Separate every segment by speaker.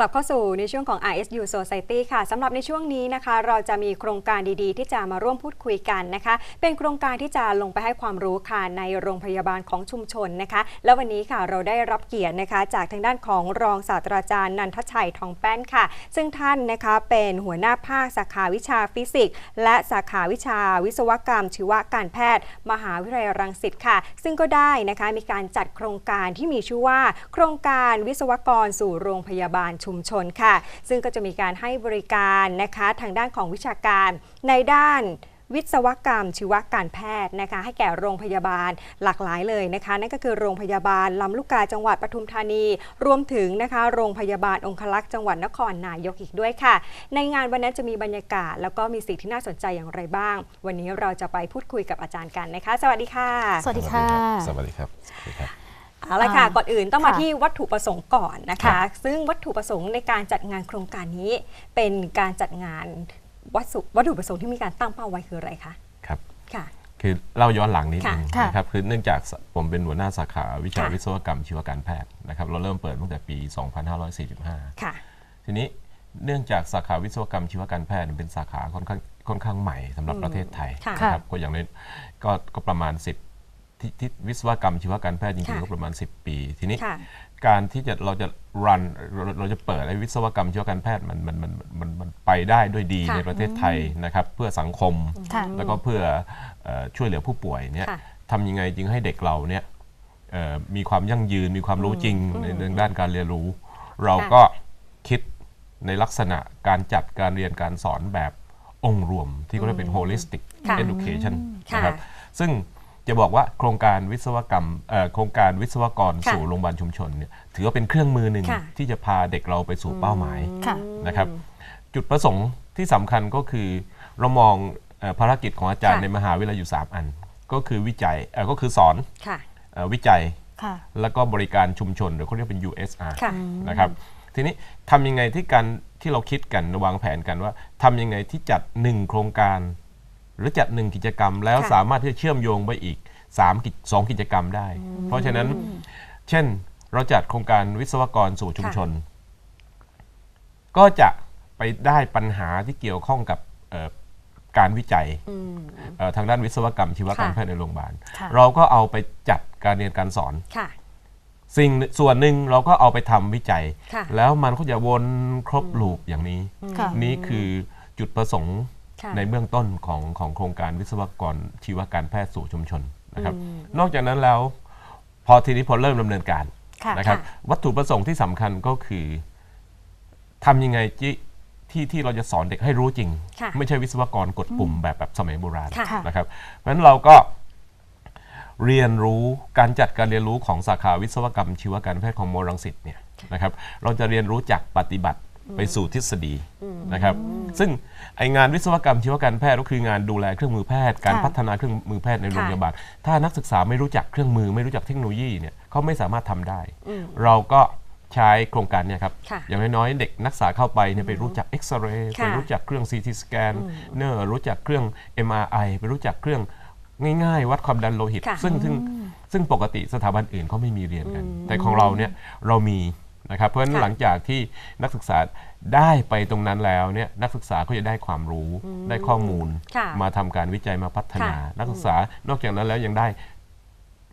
Speaker 1: กลับเข้าสู่ในช่วงของ RSU Society ค่ะสำหรับในช่วงนี้นะคะ เราจะมีโครงการดีๆ ที่จะมาร่วมพูดคุยกันนะคะ เป็นโครงการที่จะลงไปให้ความรู้ค่ะในโรงพยาบาลของชุมชนนะคะ แล้ววันนี้ค่ะเราได้รับเกียรตินะคะ จากทางด้านของรองศาสตราจารย์นันทชัยทองแป้นค่ะ ซึ่งท่านนะคะเป็นหัวหน้าภาคสาขาวิชาฟิสิกส์ และสาขาวิชาวิศวกรรม ชีวการแพทย์ มหาวิทยาลัยรังสิตค่ะ ซึ่งก็ได้นะคะมีการจัดโครงการที่มีชื่อว่า โครงการวิศวกรสู่โรงพยาบาลชุมชนค่ะ ซึ่งก็จะมีการให้บริการนะคะทางด้านของวิชาการในด้านวิศวกรรมชีวการแพทย์นะคะให้แก่โรงพยาบาลหลากหลายเลยนะคะนั่นก็คือโรงพยาบาลลำลูกกาจังหวัดปทุมธานี รวมถึงนะคะโรงพยาบาลองคลักษ์จังหวัดนครนายกอีกด้วยค่ะ ในงานวันนั้นจะมีบรรยากาศ แล้วก็มีสิ่งที่น่าสนใจอย่างไรบ้าง วันนี้เราจะไปพูดคุยกับอาจารย์กันนะคะ สวัสดีค่ะ
Speaker 2: สวัสดีค่ะ
Speaker 3: สวัสดีครับสวัสดีครับ
Speaker 1: เอาละค่ะ
Speaker 2: อ่า
Speaker 1: ก่อนอื่นต้องมา
Speaker 2: ค่ะ
Speaker 1: ที่วัตถุประสงค์ก่อนนะคะ ซึ่งวัตถุประสงค์ในการจัดงานโครงการนี้ เป็นการจัดงานวัตถุวัตถุประสงค์ที่มีการตั้งเป้าไว้คืออะไรคะ
Speaker 3: ครับ
Speaker 1: ค่ะ
Speaker 3: คือเล่าย้อนหลังนิด
Speaker 1: ค่ะ
Speaker 3: นึง
Speaker 2: ค่ะ
Speaker 3: นะครับคือเนื่องจากผมเป็นหัวหน้าสาขาวิชา
Speaker 1: ค่ะ
Speaker 3: วิศวกรรมชีวการแพทย์นะครับเราเริ่มเปิดตั้งแต่ปี 2545
Speaker 1: ค่ะ
Speaker 3: ทีนี้เนื่องจากสาขาวิศวกรรมชีวการแพทย์เป็นสาขาค่อนข้างค่อนข้างใหม่สำหรับ
Speaker 1: อืม
Speaker 3: ประเทศไทย
Speaker 1: ค่ะ
Speaker 3: นะครับก็อย่างน้อยก็ก็ประมาณ 10 ที่ที่วิศวกรรมชีวการแพทย์จริง
Speaker 1: ค่ะ
Speaker 3: ๆก็ประมาณ 10 ปี ทีนี้
Speaker 1: ค่ะ
Speaker 3: การที่จะเราจะรันเราเราจะเปิดไอ้วิศวกรรมชีวการแพทย์มันมันมันมันมันไปได้ด้วยดี
Speaker 1: ค่ะ
Speaker 3: ในประเทศไทยนะครับ เพื่อสังคม
Speaker 2: ค่ะ
Speaker 3: แล้วก็เพื่อเอ่อช่วยเหลือผู้ป่วยเนี่ย
Speaker 1: ค่ะ
Speaker 3: ทำยังไงจึงให้เด็กเราเนี่ยเอ่อมีความยั่งยืนมีความรู้จริงในเรื่องด้านการเรียนรู้ เราก็คิดในลักษณะการจัดการเรียนการสอนแบบองค์รวมที่เขาเรียกเป็น holistic
Speaker 1: ค่ะ
Speaker 3: education
Speaker 1: ค่ะ
Speaker 3: นะครับซึ่ง จะบอกว่าโครงการวิศวกรรมเอ่อโครงการวิศวกร
Speaker 1: ค่ะ
Speaker 3: สู่โรงพยาบาลชุมชนเนี่ยถือว่าเป็นเครื่องมือหนึ่ง
Speaker 1: ค่ะ
Speaker 3: ที่จะพาเด็กเราไปสู่เป้าหมาย
Speaker 2: ค่ะ
Speaker 3: นะครับ จุดประสงค์ที่สำคัญก็คือเรามองเอ่อภารกิจของอาจารย์
Speaker 1: ค่ะ
Speaker 3: ในมหาวิทยาลัยอยู่ 3 อัน ก็คือวิจัยเอ่อก็คือสอน
Speaker 1: ค่ะ
Speaker 3: เอ่อวิจัย
Speaker 2: ค่ะ
Speaker 3: แล้วก็บริการชุมชนหรือเขาเรียกเป็น USR
Speaker 1: ค่ะ
Speaker 3: นะครับทีนี้ทำยังไงที่การที่เราคิดกันวางแผนกันว่าทำยังไงที่จัด 1 โครงการ หรือจัด1กิจกรรม แล้ว
Speaker 1: ค่ะ
Speaker 3: สามารถที่จะเชื่อมโยงไปอีก3กิจสองกิจกรรมได้ เพราะฉะนั้น เช่นเราจัดโครงการวิศวกรสู่ชุมชน ก็จะไปได้ปัญหาที่เกี่ยวข้องกับเอ่อการวิจัย
Speaker 1: อืม
Speaker 3: เอ่อทางด้านวิศวกรรมชีวการ
Speaker 1: ค่ะ
Speaker 3: แพทย์ในโรงพยาบาล
Speaker 2: ค่ะ
Speaker 3: เราก็เอาไปจัดการเรียนการสอน
Speaker 1: ค่ะ
Speaker 3: สิ่งส่วนหนึ่งเราก็เอาไปทำวิจัย
Speaker 1: ค่ะ
Speaker 3: แล้วมันก็จะวนครบลูปอย่างนี้
Speaker 2: ค่ะ
Speaker 3: นี่คือจุดประสงค์
Speaker 1: ค่ะ
Speaker 3: ในเบื้องต้นของของโครงการวิศวกรชีวการแพทย์สู่ชุมชนนะครับ
Speaker 1: อืม
Speaker 3: นอกจากนั้นแล้วพอทีนี้พอเริ่มดำเนินการ
Speaker 2: ค่ะ
Speaker 3: นะครับ
Speaker 1: ค่ะ
Speaker 3: วัตถุประสงค์ที่สำคัญก็คือทำยังไงที่ที่ที่เราจะสอนเด็กให้รู้จริง
Speaker 1: ค่ะ
Speaker 3: ไม่ใช่วิศวกรกดปุ่มแบบแบบสมัยโบราณ
Speaker 1: ค่ะ
Speaker 3: นะครับ เพราะฉะนั้นเราก็เรียนรู้การจัดการเรียนรู้ของสาขาวิศวกรรม ชีวการแพทย์ของมรังสิตเนี่ยนะครับ เราจะเรียนรู้จากปฏิบัติไปสู่ทฤษฎีนะครับ ซึ่ง ไองานวิศวกรรมชีวการแพทย์ก็คืองานดูแลเครื่องมือแพทย์ การ
Speaker 2: ค่ะ
Speaker 3: พัฒนาเครื่องมือแพทย์ในโรง
Speaker 1: ค่ะ
Speaker 3: พยาบาล ถ้านักศึกษาไม่รู้จักเครื่องมือไม่รู้จักเทคโนโลยีเนี่ยเขาไม่สามารถทำได้เราก็ใช้โครงการเนี่ยครับ
Speaker 1: ค่ะ
Speaker 3: อย่างน้อยๆเด็กนักศึกษาเข้าไปเนี่ยไปรู้จักเอ็กซเรย์
Speaker 1: ค่ะ
Speaker 3: ไปรู้จักเครื่อง CT สแกนเนอร์รู้จักเครื่อง MRI ไปรู้จักเครื่องง่ายๆ วัดความดันโลหิต
Speaker 1: ค่ะ
Speaker 3: ซึ่งซึ่งซึ่งปกติสถาบันอื่นเขาไม่มีเรียนกัน แต่ของเราเนี่ยเรามี นะครับเพราะฉะนั้น
Speaker 1: ค่ะ
Speaker 3: หลังจากที่นักศึกษาได้ไปตรงนั้นแล้วเนี่ยนักศึกษาก็จะได้ความรู้ได้ข้อมูล
Speaker 1: ค่ะ
Speaker 3: มาทำการวิจัยมาพัฒนา
Speaker 1: ค่ะ
Speaker 3: นักศึกษานอกจากนั้นแล้วยังได้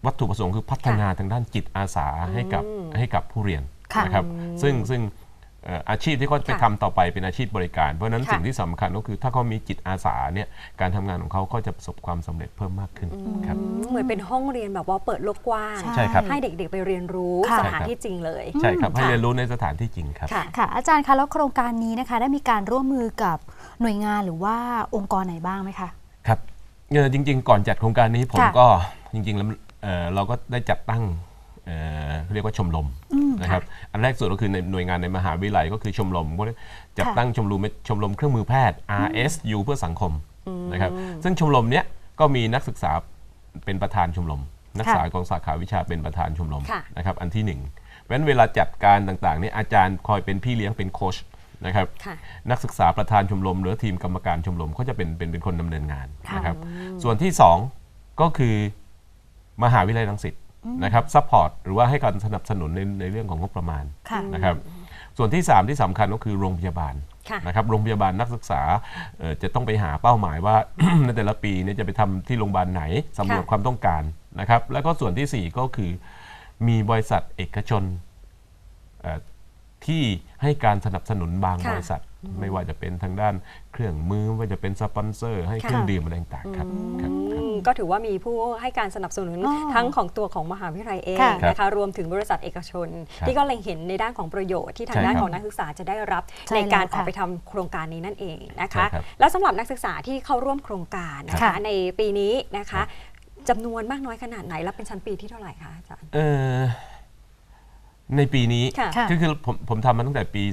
Speaker 3: วัตถุประสงค์คือพัฒนาทางด้านจิตอาสาให้กับให้กับผู้เรียน
Speaker 2: ค่ะ
Speaker 3: นะครับซึ่งซึ่งเอ่ออาชีพที่เขาไป
Speaker 1: ค่ะ
Speaker 3: ทำต่อไปเป็นอาชีพบริการ เพราะฉะนั้น
Speaker 1: ค่ะ
Speaker 3: สิ่งที่สำคัญก็คือถ้าเขามีจิตอาสาเนี่ยการทำงานของเขาก็จะประสบความสำเร็จเพิ่มมากขึ้นครับ
Speaker 1: เหมือนเป็นห้องเรียนแบบว่าเปิดโลกกว้าง
Speaker 3: ใช่ครับ
Speaker 1: ให้เด็กๆไปเรียนรู้
Speaker 2: ค่ะ
Speaker 1: สถานที่จริงเลย
Speaker 3: ใช่ครับให้
Speaker 1: ค่ะ
Speaker 3: เรียนรู้ในสถานที่จริงครับ
Speaker 1: ค่ะ
Speaker 2: ค่ะอาจารย์คะแล้วโครงการนี้นะคะได้มีการร่วมมือกับหน่วยงานหรือว่าองค์กรไหนบ้างไหมคะ
Speaker 3: ครับเอ่อจริง ๆ ก่อนจัดโครงการนี้ผม
Speaker 2: ค่ะ
Speaker 3: ก็จริงๆแล้วเอ่อเราก็ได้จัดตั้ง เอ่อเรียกว่าชมรมนะครับอันแรกสุดก็คือในหน่วยงานในมหาวิทยาลัยก็คือชมรมพวกนี้จัด
Speaker 2: ค่ะ
Speaker 3: ตั้งชมรมชมรมเครื่องมือแพทย์ RSU เพื่อสังคมนะครับซึ่งชมรมเนี้ยก็มีนักศึกษาเป็นประธานชมรม นักศึกษาของสาขาวิชาเป็นประธานชมรม
Speaker 1: ค่ะ
Speaker 3: นะครับอันที่หนึ่งเพราะฉะนั้นเวลาจัดการต่างๆเนี่ยอาจารย์คอยเป็นพี่เลี้ยงเป็นโค้ชนะครับ
Speaker 1: ค่ะ
Speaker 3: นักศึกษาประธานชมรม หรือทีมกรรมการชมรมเขาจะเป็นเป็นเป็นคนดำเนินงาน
Speaker 2: ค่ะ
Speaker 3: นะครับส่วนที่สองก็คือมหาวิทยาลัยรังสิต นะครับซัพพอร์ตหรือว่าให้การสนับสนุนในในเรื่องของงบประมาณ
Speaker 2: ค่ะ
Speaker 3: นะครับส่วนที่สามที่สำคัญก็คือโรงพยาบาล
Speaker 1: ค่ะ
Speaker 3: นะครับโรงพยาบาลนักศึกษาเอ่อจะต้องไปหาเป้าหมายว่า ในแต่ละปีเนี่ยจะไปทำที่โรงพยาบาลไหนสำรวจ
Speaker 1: ค่ะ
Speaker 3: ความต้องการนะครับแล้วก็ส่วนที่สี่ก็คือมีบริษัทเอกชนเอ่อ ที่ให้การสนับสนุนบาง
Speaker 1: ค่ะ
Speaker 3: บริษัท ไม่ว่าจะเป็นทางด้านเครื่องมือไม่ว่าจะเป็นสปอนเซอร์ ให้เครื่องดื่มอะไรต่างๆครับครับครับ
Speaker 1: อืมก็ถือว่ามีผู้ให้การสนับสนุน
Speaker 2: อ๋อ
Speaker 1: ทั้งของตัวของมหาวิทยาลัยเอง
Speaker 2: ค่ะ
Speaker 1: นะคะรวมถึงบริษัทเอกชน
Speaker 3: ครับ
Speaker 1: ที่ก็เล็งเห็นในด้านของประโยชน์ที่ทาง
Speaker 3: ใช่
Speaker 1: ด้าน
Speaker 3: ครับ
Speaker 1: ของนักศึกษาจะได้รับ
Speaker 2: ใช่
Speaker 1: ในการ
Speaker 2: แล้ว
Speaker 1: ออก
Speaker 2: ค่ะ
Speaker 1: ไปทำโครงการนี้นั่นเองนะคะ
Speaker 3: ใช่ครับ
Speaker 1: แล้วสำหรับนักศึกษาที่เข้าร่วมโครงการนะ
Speaker 2: ค่ะ
Speaker 1: คะในปีนี้นะคะจำนวนมากน้อยขนาดไหน และเป็นชั้นปีที่เท่าไหร่คะอาจารย์
Speaker 3: เอ่อ ในปีนี้
Speaker 1: ค่ะ
Speaker 2: ค่ะ
Speaker 3: ก็คือผมผมทำมาตั้งแต่ปี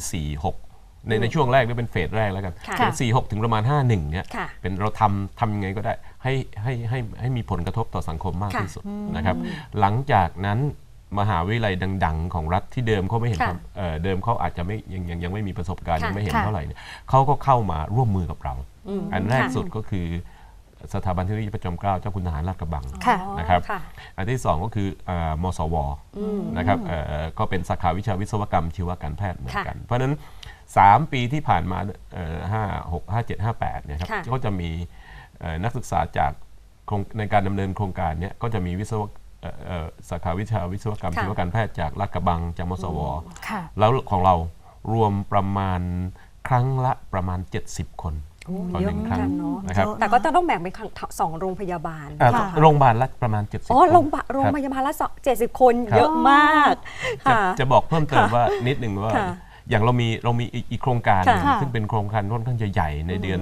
Speaker 3: 46 ในในช่วงแรกนี่เป็นเฟสแรกแล้วกัน
Speaker 1: ค่ะ
Speaker 3: เป็น46 ถึงประมาณ 51 เนี่ย
Speaker 1: ค่ะ
Speaker 3: เป็นเราทำทำยังไงก็ได้ให้ให้ให้ให้มีผลกระทบต่อสังคมมาก
Speaker 1: ค่ะ
Speaker 3: ที่สุดนะครับ หลังจากนั้นมหาวิทยาลัยดัง ๆ ของรัฐที่เดิมเขาไม่เห็น
Speaker 1: ค่ะ
Speaker 3: ความเอ่อเดิมเขาอาจจะไม่ยังยังยังไม่มีประสบการณ์
Speaker 1: ค่ะ
Speaker 3: ยังไม่เห็น
Speaker 2: ค่ะ
Speaker 3: เท่าไหร่เนี่ยเขาก็เข้ามาร่วมมือกับเรา
Speaker 1: อืม
Speaker 3: อันแรก
Speaker 1: ค่ะ
Speaker 3: สุดก็คือ สถาบันเทคโนโลยีประจอมเกล้าเจ้าคุณทหารลาดกระบัง
Speaker 2: ค่ะ
Speaker 1: อ๋อ
Speaker 3: นะครับ
Speaker 1: ค่ะ
Speaker 3: อันที่สองก็คืออามสวนะครับเอ่อก็เป็นสาขาวิชาวิศวกรรมชีวการแพทย์เหมือนกัน เพราะฉะนั้น 3 ปีที่ผ่านมาเอ่อห้าหกห้าเจ็ดห้าแปดเนี่ยครับ
Speaker 1: ค่ะ
Speaker 3: ก็จะมีเอ่อนักศึกษาจากโครงในการดำเนินโครงการเนี่ยก็จะมีวิศวเอ่อเอ่อสาขาวิชาวิศวกรรม
Speaker 1: ค่ะ
Speaker 3: ชีวการแพทย์จากลาดกระบังจากมสว
Speaker 2: ค่ะ
Speaker 3: แล้วของเรารวมประมาณครั้งละประมาณ 70 คน
Speaker 1: โอ้
Speaker 3: ต่อ
Speaker 1: เย
Speaker 3: ห
Speaker 1: อะ
Speaker 3: นึ่ง
Speaker 1: เหมือน
Speaker 3: ครั้ง
Speaker 1: กันเนาะ
Speaker 3: นะครับ
Speaker 2: เยอะ
Speaker 1: แต่ก็จะต้องแบ่งเป็นสองโรงพยาบาล
Speaker 3: อ่า
Speaker 2: ค่ะ
Speaker 3: โรงพยาบาลละประมาณ 70
Speaker 1: อ๋อ
Speaker 3: คน
Speaker 1: โรงพยาบาลโรง
Speaker 3: ครับ
Speaker 1: พยาบาลละเจ็ดสิบคน
Speaker 3: ครับ
Speaker 1: เยอะมาก
Speaker 3: จะ
Speaker 1: ค่ะ
Speaker 3: จะบอกเพิ่มเติมว่านิดหนึ่งว่า
Speaker 1: ค่ะ
Speaker 3: อย่างเรามีเรามีอีกอีกโครงการหนึ่ง
Speaker 2: ค่ะ
Speaker 3: ซึ่งเป็นโครงการค่อนข้างจะใหญ่ในเดือน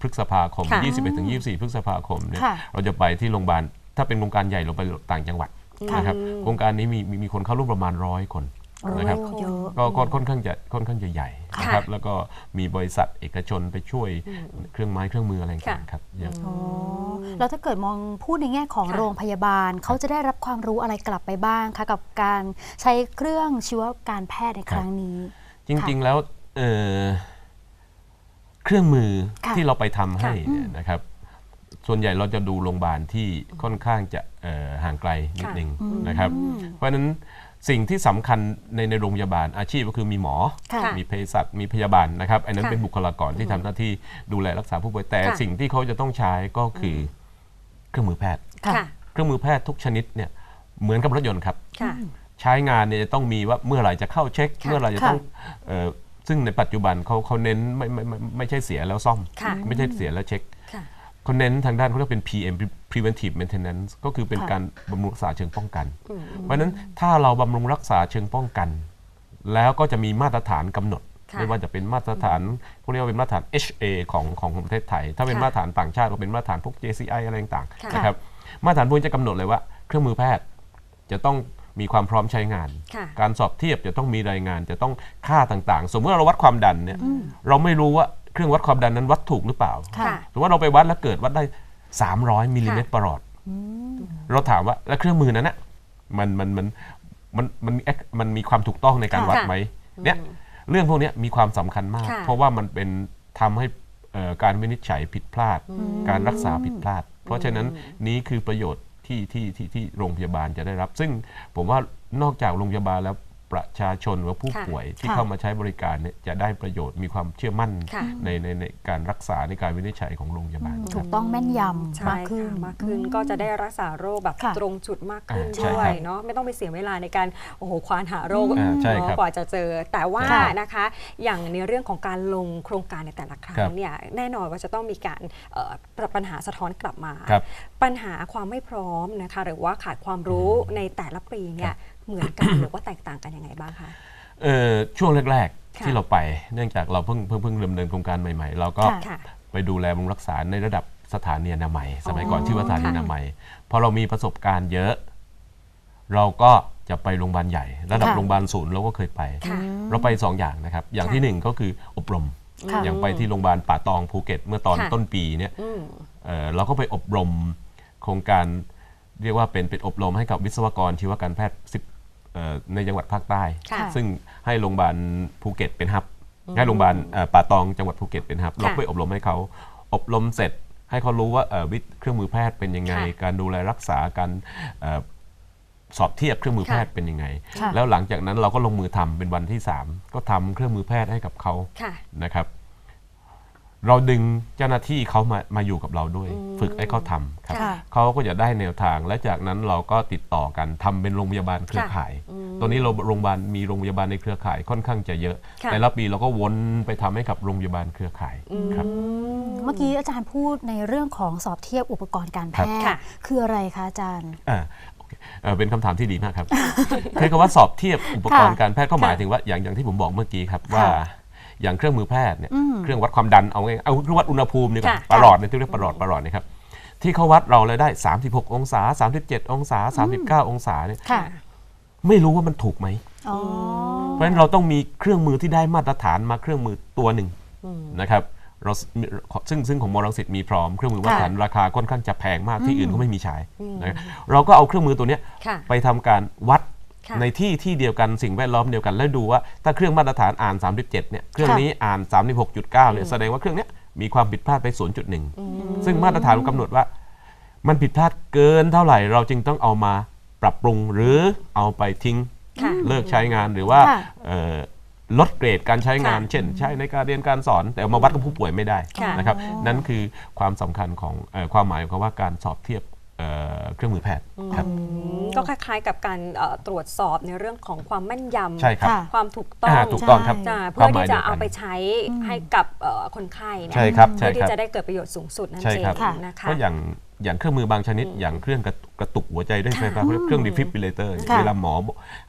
Speaker 3: พฤษภาคม
Speaker 1: ค่ะ
Speaker 3: 21ถึง24 พฤษภาคมเนี่ย
Speaker 2: ค่ะ
Speaker 3: เราจะไปที่โรงพยาบาลถ้าเป็นโครงการใหญ่เราไปต่างจังหวัด
Speaker 2: ค่ะ
Speaker 3: นะครับโครงการนี้มีมีมีคนเข้าร่วมประมาณร้อยคน
Speaker 2: โอ้
Speaker 3: นะครับ
Speaker 2: เยอะ
Speaker 3: ก็ก็ค่อนข้างจะค่อนข้างจะใหญ่
Speaker 1: ค่ะ
Speaker 3: นะครับแล้วก็มีบริษัทเอกชนไปช่วยเครื่องไม้เครื่องมืออะไรต่างๆครับเยอะ
Speaker 2: อ๋อแล้วถ้าเกิดมองพูดในแง่ของ
Speaker 1: ค่ะ
Speaker 2: โรงพยาบาล เขาจะได้รับความรู้อะไรกลับไปบ้างคะกับการใช้เครื่องชีวการแพทย์ในครั้งนี้
Speaker 3: จริงๆ แล้วเอ่อเครื่องมือ
Speaker 2: ค่ะ
Speaker 3: ที่เราไปทำให้เนี่ยนะครับ ส่วนใหญ่เราจะดูโรงพยาบาลที่ค่อนข้างจะเอ่อห่างไกลนิด
Speaker 1: ค่ะ
Speaker 3: นึงนะครับ เพราะฉะนั้น สิ่งที่สำคัญในในโรงพยาบาลอาชีพก็คือมีหมอ
Speaker 2: ค่ะ
Speaker 3: มีเภสัช มีพยาบาลนะครับอันนั้น
Speaker 1: ค่ะ
Speaker 3: เป็นบุคลากรที่ทำหน้าที่ดูแลรักษาผู้ป่วยแต่
Speaker 1: ค่ะ
Speaker 3: สิ่งที่เขาจะต้องใช้ก็คืออเครื่องมือแพทย์
Speaker 2: ค่ะ
Speaker 1: ค่ะ
Speaker 3: เครื่องมือแพทย์ทุกชนิดเนี่ยเหมือนกับรถยนต์ครับ
Speaker 1: ค่ะ
Speaker 3: ใช้งานเนี่ยจะต้องมีว่าเมื่อไหร่จะเข้าเช็ค
Speaker 1: ค่ะ
Speaker 3: เมื่อไหร่จะต้องเอ่อซึ่งในปัจจุบันเขาเขาเน้นไม่ไม่ไม่ไม่ใช่เสียแล้วซ่อม
Speaker 1: ค่ะ
Speaker 3: ไม่ใช่เสียแล้วเช็ค
Speaker 1: ค่ะ
Speaker 3: เขาเน้นทางด้านเขาเรียกเป็น PM preventive maintenance ก็คือเป็น
Speaker 2: ค่ะ
Speaker 3: การบำรุงรักษาเชิงป้องกัน เพราะฉะนั้นถ้าเราบำรุงรักษาเชิงป้องกัน แล้วก็จะมีมาตรฐานกำหนด
Speaker 1: ค่ะ
Speaker 3: ไม่ว่าจะเป็นมาตรฐานเขาเรียกว่าเป็นมาตรฐาน HA ของของประเทศไทย ถ้าเป็น
Speaker 1: ค่ะ
Speaker 3: มาตรฐานต่างชาติก็เป็นมาตรฐานพวก JCI อะไรต่าง
Speaker 1: ค่ะ
Speaker 3: ๆนะครับมาตรฐานพวกนี้จะกำหนดเลยว่า เครื่องมือแพทย์จะต้องมีความพร้อมใช้งาน
Speaker 1: ค่ะ
Speaker 3: การสอบเทียบจะต้องมีรายงานจะต้องค่าต่างๆ สมมติว่าเราวัดความดันเนี่ยเราไม่รู้ว่า เครื่องวัดความดันนั้นวัดถูกหรือเปล่า
Speaker 2: ค่ะ
Speaker 1: ค่ะ
Speaker 3: สมมติว่าเราไปวัดแล้วเกิดวัดได้ 300มิลลิเมตรประหลอด เราถามว่าแล้วเครื่องมือนั้นนะมันมันมันมันมันมันมันมีความถูกต้องในการ
Speaker 2: ค่ะ
Speaker 3: วัดไหมเนี่ยเรื่องพวกเนี้ยมีความสำคัญมาก
Speaker 1: ค่ะ
Speaker 3: เพราะว่ามันเป็นทำให้เอ่อการวินิจฉัยผิดพลาด การรักษาผิดพลาด เพราะฉะนั้นนี้คือประโยชน์ที่ที่ที่ที่โรงพยาบาลจะได้รับ ซึ่งผมว่านอกจากโรงพยาบาลแล้ว ประชาชนหรือว่าผู้
Speaker 1: ค่ะ
Speaker 3: ป่วยที่
Speaker 2: ค่ะ
Speaker 3: เข้ามาใช้บริการเนี่ยจะได้ประโยชน์มีความเชื่อมั่น
Speaker 1: ค่ะ
Speaker 3: ในในในการรักษาในการวินิจฉัยของโรงพยาบาลค
Speaker 2: ถู
Speaker 3: รับ
Speaker 2: กต้องแม่นย
Speaker 1: ใช่ำ
Speaker 2: มากขึ้น
Speaker 1: ค่ะมากขึ้นก็จะได้รักษาโรคแบบ
Speaker 2: ค่ะ
Speaker 1: ตรงจุดมากขึ้น
Speaker 3: อ่าใช่
Speaker 1: ด้ว
Speaker 3: ครั
Speaker 1: ย
Speaker 3: บ
Speaker 1: เนาะไม่ต้องไปเสียเวลาในการโอ้โหควานหาโรค
Speaker 3: อ่าใช่ครับ
Speaker 1: เนาะกว่าจะเจอ แต่ว่า
Speaker 2: ค่ะ
Speaker 1: นะคะ อย่างในเรื่องของการลงโครงการในแต่ละครั้
Speaker 3: ครั
Speaker 1: ง
Speaker 3: บ
Speaker 1: เนี่ยแน่นอนว่าจะต้องมีการเอ่อปัญหาสะท้อนกลับมา
Speaker 3: ครับ
Speaker 1: ปัญหาความไม่พร้อมนะคะ หรือว่าขาดความรู้ในแต่ละปีเนี่ย เหมือนกันหรือว่าแตกต่างกันยังไงบ้างคะ
Speaker 3: เอ่อช่วงแรก
Speaker 1: ค่ะ
Speaker 3: ๆที่เราไปเนื่องจากเราเพิ่งเพิ่งเพิ่งดำเนินโครงการใหม่ๆ เราก็
Speaker 2: ค่ะ
Speaker 1: ค่ะ
Speaker 3: ไปดูแลบำรุงรักษาในระดับสถานีอนามัย สมัยก่อน
Speaker 1: อ๋อ
Speaker 3: ชื่อว่าสถานี
Speaker 1: ค่ะ
Speaker 3: อนามัยพอเรามีประสบการณ์เยอะ เราก็จะไปโรงพยาบาลใหญ่ ระดับ
Speaker 2: ค่ะ
Speaker 3: โรงพยาบาลศูนย์เราก็เคยไป
Speaker 1: ค่ะ
Speaker 3: เราไปสองอย่างนะครับ อย่าง
Speaker 1: ค่ะ
Speaker 3: ที่หนึ่งก็คืออบรม
Speaker 2: ค่ะ
Speaker 3: อย่างไปที่โรงพยาบาลป่าตองภูเก็ต เมื่อตอน
Speaker 1: ค่ะ
Speaker 3: ต้นปีเนี่ย
Speaker 1: อืม
Speaker 3: เอ่อเราก็ไปอบรมโครงการเรียกว่าเป็นเป็นอบรมให้กับวิศวกรชีวการแพทย์สิบเอ่อ ในจังหวัดภาคใต้
Speaker 1: ค่ะ
Speaker 3: ซึ่งให้โรงพยาบาลภูเก็ตเป็นฮับให้โรงพยาบาลเอ่อป่าตองจังหวัดภูเก็ตเป็นฮับเราก็ไปอบรมให้เขาอบรมเสร็จ ให้เขารู้ว่าเอ่อวิทย์เครื่องมือแพทย์เป็นยังไง
Speaker 1: ค่ะ
Speaker 3: การดูแลรักษาการเอ่อสอบเทียบเครื่องมือแพทย์
Speaker 1: ค่ะ
Speaker 3: เป็นยังไง
Speaker 2: ค่ะ
Speaker 3: แล้วหลังจากนั้นเราก็ลงมือทำเป็นวันที่ 3 ก็ทำเครื่องมือแพทย์ให้กับเขา
Speaker 1: ค่ะ
Speaker 3: นะครับ เราดึงเจ้าหน้าที่เขามามาอยู่กับเราด้วย ฝึกให้เขาทำครับ
Speaker 2: ค่ะ
Speaker 3: เขาก็จะได้แนวทางและจากนั้นเราก็ติดต่อกันทำเป็นโรงพยาบาลเครือข่ายตอนนี้เราโรงพยาบาลมีโรงพยาบาลในเครือข่ายค่อนข้างจะเยอะ
Speaker 1: ค่ะ
Speaker 3: แต่ละปีเราก็วนไปทำให้กับโรงพยาบาลเครือข่ายครับ
Speaker 2: เมื่อกี้อาจารย์พูดในเรื่องของสอบเทียบอุปกรณ์การแพท
Speaker 1: ค่ะ
Speaker 2: ย์คืออะไรคะอาจารย์
Speaker 3: อ่าโอเคเอ่อเป็นคำถามที่ดีมากครับคือคำว่าสอบเทียบอุปกรณ์
Speaker 2: ค่ะ
Speaker 3: การแพทย์ก็หมายถึงว่าอย่างอย่างที่ผมบอกเมื่อกี้ครับว่า อย่างเครื่องมือแพทย์เนี่ย
Speaker 2: อืม
Speaker 3: เครื่องวัดความดันเอาไงเอาเครื่องวัดอุณหภูมินี่ก่อน
Speaker 1: ค่ะ
Speaker 3: ประหลอดเนี่ยที่เรียกประหลอดประหลอดเนะครับที่เขาวัดเราเลยได้ 36 องศา 37 องศา 39 องศาเนี่ย
Speaker 2: ค่ะ
Speaker 3: ไม่รู้ว่ามันถูกไหม
Speaker 2: อ๋อ
Speaker 3: เพราะฉะนั้นเราต้องมีเครื่องมือที่ได้มาตรฐานมาเครื่องมือตัวหนึ่งนะครับเราซึ่งซึ่งของมอรังสิตมีพร้อมเครื่องมือมาตรฐานราคาค่อนข้างจะแพงมากที่อื่นก็ไม่มีใช้นะครับเราก็เอาเครื่องมือตัวเนี้ย
Speaker 1: ค่ะ
Speaker 3: ไปทำการวัด
Speaker 1: ค่ะ
Speaker 3: ในที่ที่เดียวกันสิ่งแวดล้อมเดียวกันแล้วดูว่าถ้าเครื่องมาตรฐานอ่าน 37เนี่ยเครื่องนี้อ่าน 36.9เนี่ยแสดงว่าเครื่องเนี้ยมีความผิดพลาดไป 0.1 ซึ่งมาตรฐานกำหนดว่า มันผิดพลาดเกินเท่าไหร่ เราจึงต้องเอามาปรับปรุงหรือเอาไปทิ้ง
Speaker 1: ค่ะ
Speaker 3: เลิกใช้งานหรือว่า
Speaker 2: ค่ะ
Speaker 3: เอ่อลดเกรดการใช้งาน
Speaker 1: ค่ะ
Speaker 3: เช่น ใช้ในการเรียนการสอน แต่เอามาวัดกับผู้ป่วยไม่ได้
Speaker 1: ค่ะ
Speaker 3: นะครับนั่นคือความสำคัญของเอ่อความหมายของคำว่าการสอบเทียบ เอ่อเครื่องมือแพทย์ครับ
Speaker 1: อืมก็คล้ายๆ กับการเอ่อตรวจสอบในเรื่องของความแม่นยำ
Speaker 3: ใช่ครับ
Speaker 2: ค่ะ
Speaker 1: ความถูกต้อง
Speaker 3: อ่าถูกต้องครับ
Speaker 1: จ้ะ
Speaker 3: ค
Speaker 1: เพื่
Speaker 3: วา
Speaker 1: อ
Speaker 3: มหมา
Speaker 1: ที่
Speaker 3: ย
Speaker 1: จะ
Speaker 3: เดียวกัน
Speaker 1: เอาไปใช้ให้กับเอ่อคนไข้เนี่ย
Speaker 3: ใช่ครับ
Speaker 1: เพื่
Speaker 3: ใช่
Speaker 1: อที่
Speaker 3: ครับ
Speaker 1: จะได้เกิดประโยชน์สูงสุดนั่น
Speaker 3: ใช่
Speaker 1: เอง
Speaker 3: ครับ
Speaker 2: ค่ะ
Speaker 1: นะคะ
Speaker 3: เพราะอย่างอย่างเครื่องมือบางชนิด อย่างเครื่องกระตุกกระตุกหัวใจด้วยไฟฟ้าเขาเรียกเครื่องดีฟิบริเลเตอร์
Speaker 2: ค่ะ
Speaker 3: เวลาหมอ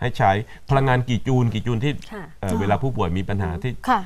Speaker 3: ให้ใช้พลังงานกี่จูลกี่จูลที่
Speaker 1: ค่ะ
Speaker 3: เอ่อเวลาผู้ป่วยมีปัญหาที่
Speaker 2: ค่ะ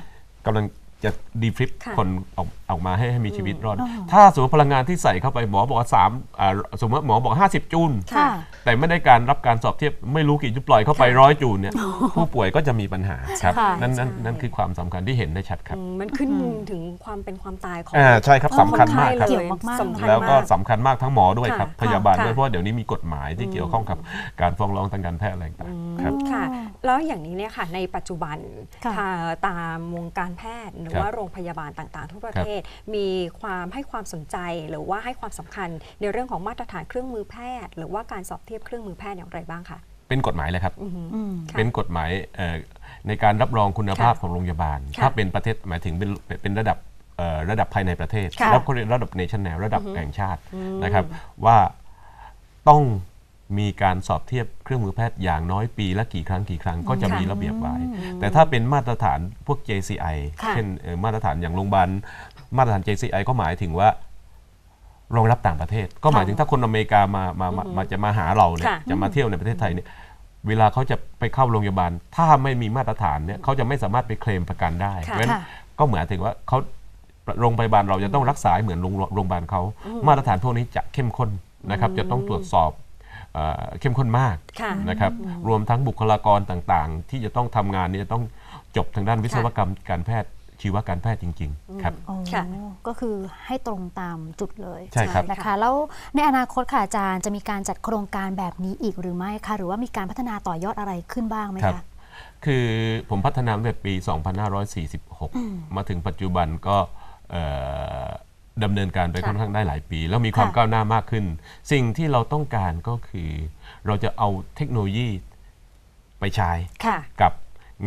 Speaker 3: กำลัง จะดีฟริป
Speaker 1: ค่ะ
Speaker 3: คนออกออกมาให้ให้มีชีวิตรอด ถ้าสมมติพลังงานที่ใส่เข้าไปหมอบอกว่าสามอ่าสมมติหมอบอก 50 จูล
Speaker 1: ค่ะ
Speaker 3: แต่ไม่ได้การรับการสอบเทียบไม่รู้กี่จุดปล่อยเข้าไปร้อยจูลเนี่ยผู้ป่วยก็จะมีปัญหาครับ
Speaker 2: ค่ะ
Speaker 3: นั่นนั่น
Speaker 1: ใช่
Speaker 3: นั่นคือความสำคัญที่เห็นได้ชัดครับ
Speaker 1: อืมมันขึ้นถึงความเป็นความตายของ
Speaker 3: อ่าใช่ครับสำคัญมาก
Speaker 1: น
Speaker 3: ครับ
Speaker 1: ไข้
Speaker 2: เกี่
Speaker 1: เลย
Speaker 2: ยวมากๆ
Speaker 1: สำคัญ
Speaker 3: แล้วก็
Speaker 1: มาก
Speaker 3: สำคัญมากทั้งหมอด้วยครับ
Speaker 1: ค่ะ
Speaker 3: พยาบาลด้วย
Speaker 1: ค่ะ
Speaker 3: เพราะเดี๋ยวนี้มีกฎหมายที่เกี่ยวข้องกับการฟ้องร้องทางการแพทย์อะไรต่างๆครับ
Speaker 1: ค่ะ แล้วอย่างนี้เนี่ยค่ะในปัจจุบัน
Speaker 2: ค่ะ
Speaker 1: ทาตามวงการแพทย์หรือ
Speaker 3: ครับ
Speaker 1: ว่าโรงพยาบาลต่างๆ ทั่วประ
Speaker 3: ครับ
Speaker 1: เทศ มีความให้ความสนใจหรือว่าให้ความสำคัญในเรื่องของมาตรฐานเครื่องมือแพทย์ หรือว่าการสอบเทียบเครื่องมือแพทย์อย่างไรบ้างคะ
Speaker 3: เป็นกฎหมายเลยครับ
Speaker 1: อือหือ
Speaker 2: อืม
Speaker 1: ค่ะ
Speaker 3: เป็นกฎหมายเอ่อในการรับรองคุณภาพ
Speaker 1: ค่ะ
Speaker 3: ของโรงพยาบาล
Speaker 1: ค่ะ
Speaker 3: ถ้าเป็นประเทศหมายถึงเป็นเป็นระดับเอ่อระดับภายในประเทศ
Speaker 1: ค่ะ
Speaker 3: แล้วก็เรียกระดับเนชั่นแนลระดับแห่งชาตินะครับว่าต้อง มีการสอบเทียบเครื่องมือแพทย์อย่างน้อยปีละกี่ครั้งกี่ครั้งก็จะมีระเบียบไว้ แต่ถ้าเป็นมาตรฐานพวก JCI
Speaker 1: ค่ะ
Speaker 3: เช่นเอ่อมาตรฐานอย่างโรงพยาบาลมาตรฐาน JCI ก็หมายถึงว่ารองรับต่างประเทศ ก็หมายถึงถ้าคนอเมริกามามามามาจะมาหาเราเนี่ย
Speaker 1: ค่ะ
Speaker 3: จะมาเที่ยวในประเทศไทยเนี่ยเวลาเขาจะไปเข้าโรงพยาบาล ถ้าไม่มีมาตรฐานเนี่ยเขาจะไม่สามารถไปเคลมประกันได้
Speaker 1: ค่ะ
Speaker 3: เพราะฉะนั้น
Speaker 2: ค่ะ
Speaker 3: ก็เหมือนถึงว่าเขาโรงพยาบาลเราจะต้องรักษาเหมือนโรงโรงพยาบาลเขามาตรฐานพวกนี้จะเข้มข้นนะครับ จะต้องตรวจสอบ เอ่อเข้มข้นมาก
Speaker 1: ค่ะ
Speaker 3: นะครับรวมทั้งบุคลากรต่างๆ ที่จะต้องทำงานเนี่ยจะต้องจบทางด้านวิศวกรรมการแพทย์ชีวการแพทย์จริง ๆ ครับ
Speaker 2: อ๋อ
Speaker 1: ค่ะ
Speaker 2: ก็คือให้ตรงตามจุดเลย
Speaker 3: ใช่ครับ
Speaker 2: นะคะแล้วในอนาคตค่ะอาจารย์จะมีการจัดโครงการแบบนี้อีกหรือไม่คะหรือว่ามีการพัฒนาต่อยอดอะไรขึ้นบ้างไหม
Speaker 3: ครับ
Speaker 2: คะ
Speaker 3: คือผมพัฒนาตั้งแต่ปี 2546 มาถึงปัจจุบันก็เอ่อ ดำเนินการไป
Speaker 1: ค่ะ
Speaker 3: ค่อนข้างได้หลายปี แล้วมีความ
Speaker 2: ค่ะ
Speaker 3: ก้าวหน้ามากขึ้น สิ่งที่เราต้องการก็คือ เราจะเอาเทคโนโลยีไปใช้
Speaker 1: ค่ะ
Speaker 3: กับ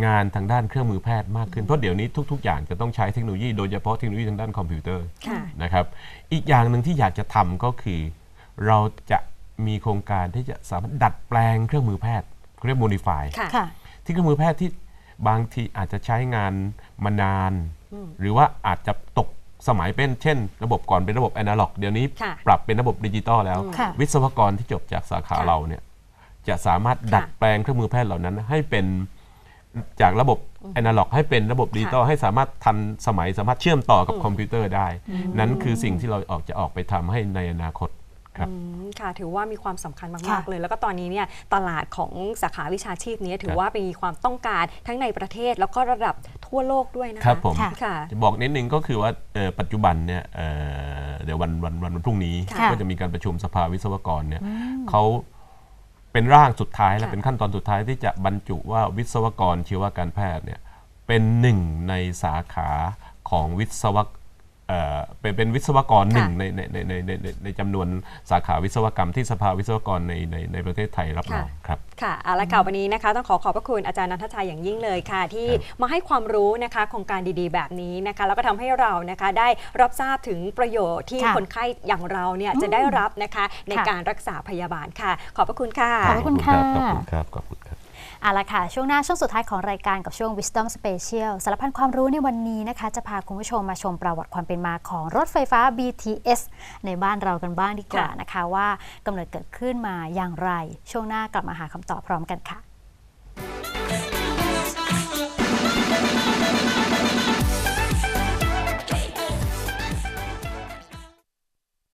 Speaker 3: งานทางด้านเครื่องมือแพทย์มากขึ้น เพราะเดี๋ยวนี้ทุก ๆ อย่างจะต้องใช้เทคโนโลยีโดยเฉพาะเทคโนโลยีทางด้านคอมพิวเตอร์
Speaker 1: ค่ะ
Speaker 3: นะครับอีกอย่างหนึ่งที่อยากจะทำก็คือ เราจะมีโครงการที่จะสามารถดัดแปลงเครื่องมือแพทย์เรียก modify
Speaker 1: ค่ะ
Speaker 2: ค่ะ
Speaker 3: ที่เครื่องมือแพทย์ที่บางทีอาจจะใช้งานมานาน หรือว่าอาจจะตก สมัยเป็นเช่น ระบบก่อนเป็นระบบแอนะล็อกเดี๋ยวนี้
Speaker 1: ค่ะ
Speaker 3: ปรับเป็นระบบดิจิตอลแล้ว
Speaker 2: ค่ะ
Speaker 3: วิศวกรที่จบจากสาขา
Speaker 1: ค่ะ
Speaker 3: เราเนี่ยจะสามารถดัด
Speaker 1: ค่ะ
Speaker 3: แปลงเครื่องมือแพทย์เหล่านั้น ให้เป็นจากระบบแอนะล็อก ให้เป็นระบบดิจิตอลให้สามารถทันสมัยสามารถเชื่อมต่อกับคอมพิวเตอร์ได้ นั้นคือสิ่งที่เราออกจะออกไปทำให้ในอนาคต ครับ
Speaker 1: อืมค่ะถือว่ามีความสำคัญ
Speaker 2: ค่ะ
Speaker 1: มาก ๆ เลย แล้วก็ตอนนี้เนี่ยตลาดของสาขาวิชาชีพนี้ถือว่ามีความต้องการทั้งในประเทศแล้วก็ระดับทั่วโลกด้วยนะคะ
Speaker 3: ครับผม
Speaker 2: ค่ะ
Speaker 1: ค่ะ
Speaker 3: จะบอกนิดนึงก็คือว่าเอ่อปัจจุบันเนี่ยเอ่อเดี๋ยววันวันวันวันพรุ่งนี้
Speaker 1: ค่ะ
Speaker 3: ก็จะมีการประชุมสภาวิศวกรเนี่ยเขาเป็นร่างสุดท้ายและ
Speaker 1: ค่ะ
Speaker 3: เป็นขั้นตอนสุดท้ายที่จะบรรจุว่าวิศวกรชีวการแพทย์เนี่ยเป็นหนึ่งในสาขาของวิศวก เอ่อเป็นเป็นวิศวกรหนึ่งในในในในในในในจำนวนสาขาวิศวกรรมที่สภาวิศวกรในในในประเทศไทยรับรองครับ
Speaker 1: ค่ะเอาละค่ะวันนี้นะคะ ต้องขอขอบพระคุณอาจารย์นันทชัยอย่างยิ่งเลยค่ะ ที่มาให้ความรู้นะคะโครงการดีๆ แบบนี้นะคะ แล้วก็ทำให้เรานะคะได้รับทราบถึงประโยชน์ที่
Speaker 2: ค่ะ
Speaker 1: คนไข้อย่างเราเนี่ยจะได้รับนะคะใน
Speaker 2: ค่ะ
Speaker 1: การรักษาพยาบาลค่ะ ขอบพระคุณค่ะ
Speaker 2: ขอบพระคุณค่ะ
Speaker 3: ขอบคุณครับขอบคุณครับ
Speaker 2: เอาละค่ะ ช่วงหน้าช่วงสุดท้ายของรายการกับช่วง Wisdom Special สารพันความรู้ในวันนี้นะคะ จะพาคุณผู้ชมมาชมประวัติความเป็นมาของรถไฟฟ้า BTS ในบ้านเรากันบ้างดีกว่านะคะ ว่ากำเนิดเกิดขึ้นมาอย่างไร ช่วงหน้ากลับมาหาคำตอบพร้อมกันค่ะ